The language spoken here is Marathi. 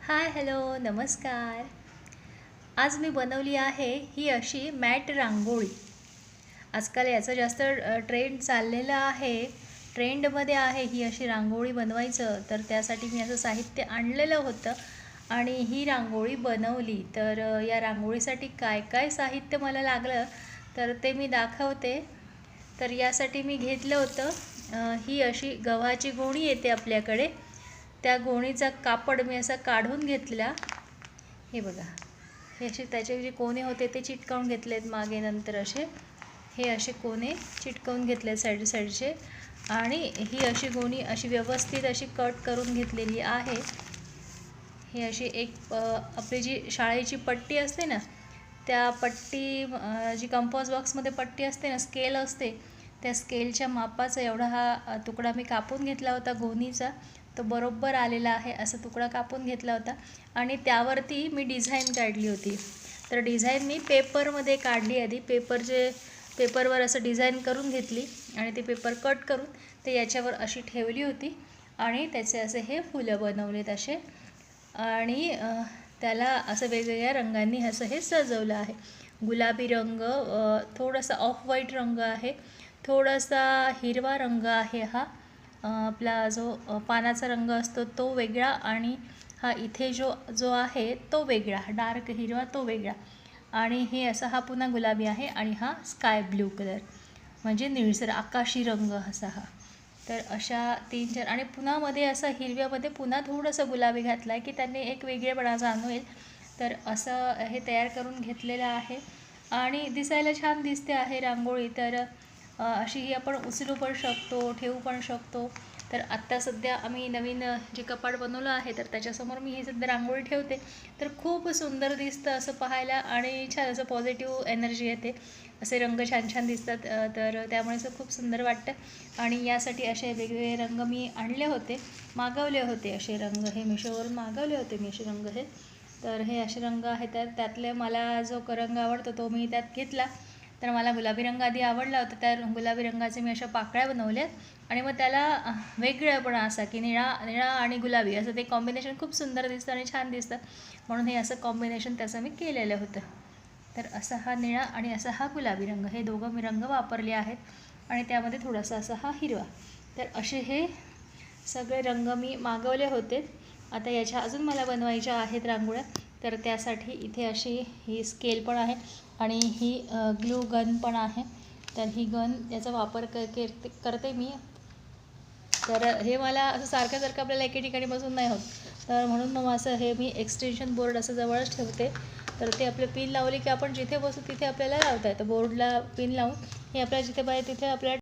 हाय हॅलो नमस्कार. आज मी बनवली आहे ही अशी मॅट रांगोळी. आजकाल याचं जास्त ट्रेंड चाललेलं आहे. ट्रेंडमध्ये आहे ही अशी रांगोळी बनवायचं तर त्यासाठी मी असं साहित्य आणलेलं होतं आणि ही रांगोळी बनवली. तर या रांगोळीसाठी काय काय साहित्य मला लागलं तर ते मी दाखवते. तर यासाठी मी घेतलं होतं ही अशी गव्हाची गोणी येते आपल्याकडे. त्या गोणीचा कापड मी असा काढून घेतला. हे बघा. हे असे त्याचे जे कोणे होते ते चिटकावून घेतले आहेत मागे नंतर असे. हे असे कोणे चिटकवून घेतले साईड साईडचे. आणि ही अशी गोणी अशी व्यवस्थित अशी कट करून घेतलेली आहे. ही अशी एक आपली जी शाळेची पट्टी असते ना त्या पट्टी जी कंपॉस बॉक्समध्ये पट्टी असते ना स्केल असते. त्या स्केलच्या मापाचा एवढा हा तुकडा मी कापून घेतला होता गोणीचा. तो बरोबर आलेला आहे असा तुकडा कापून घेतला होता. आणि त्यावरती मी डिझाईन काढली होती. तर डिझाईन मी पेपरमध्ये काढली आधी. पेपरचे पेपरवर असं डिझाईन करून घेतली. आणि ते पेपर कट करून ते याच्यावर अशी ठेवली होती. आणि त्याचे असे हे फुलं बनवलेत असे. आणि त्याला असं वेगवेगळ्या रंगांनी असं हे सजवलं आहे. गुलाबी रंग थोडासा ऑफ व्हाईट रंग आहे. थोडासा हिरवा रंग आहे हा. आपला जो पानाचा रंग असतो तो वेगळा आणि हा इथे जो जो आहे तो वेगळा डार्क हिरवा तो वेगळा. आणि हे असा हा पुन्हा गुलाबी आहे आणि हा स्काय ब्ल्यू कलर. म्हणजे निळसर आकाशी रंग असा हा. तर अशा तीन चार आणि पुन्हा मध्ये असं हिरव्यामध्ये पुन्हा थोडंसं गुलाबी घातला आहे की त्यांनी एक वेगळेपणा जाणवेल. तर असं हे तयार करून घेतलेलं आहे. आणि दिसायला छान दिसते आहे रांगोळी. तर अशीही अशी ही आपण उचलू पण शकतो ठेवू पण शकतो. तर आत्ता सध्या आम्ही नवीन जे कपाट बनवलं आहे तर त्याच्यासमोर मी ही सध्या रांगोळी ठेवते. तर खूप सुंदर दिसतं असं पाहायला आणि छान असं पॉझिटिव्ह एनर्जी येते. असे रंग छान छान दिसतात तर त्यामुळे असं खूप सुंदर वाटतं. आणि यासाठी असे वेगवेगळे रंग मी आणले होते मागवले होते असे रंग. हे मिशोवरून मागवले होते मी असे रंग हे. तर हे असे रंग आहेत तर त्यातले मला जो रंग आवडतो तो मी त्यात घेतला. तर मला गुलाबी रंग आधी आवडला होता त्या गुलाबी रंगाचे मी अशा पाकळ्या बनवल्यात. आणि मग त्याला अ, वेगळेपणा असा की निळा निळा आणि गुलाबी असं ते कॉम्बिनेशन खूप सुंदर दिसतं आणि छान दिसतं. म्हणून हे असं कॉम्बिनेशन त्याचं मी केलेलं होतं. तर असा हा निळा आणि असा हा गुलाबी रंग हे दोघं मी रंग वापरले आहेत. आणि त्यामध्ये थोडासा असा हा हिरवा. तर असे हे सगळे रंग मी मागवले होते. आता याच्या अजून मला बनवायच्या आहेत रांगोळ्या. तर त्यासाठी इथे अशी ही स्केल पण आहे आणि ही ग्लू गन पण आहे. तर ही गन याचा वापर क करते करते मी. तर हे मला असं सारखं सारखं आपल्याला एके ठिकाणी बसून नाही होत तर म्हणून मग असं हे मी एक्सटेन्शन बोर्ड असं जवळच ठेवते. तर ते आपलं पिन लावली की आपण जिथे बसू तिथे आपल्याला लावता येतं. बोर्डला पिन लावून हे आपल्याला जिथे पाहिजे तिथे आपल्याला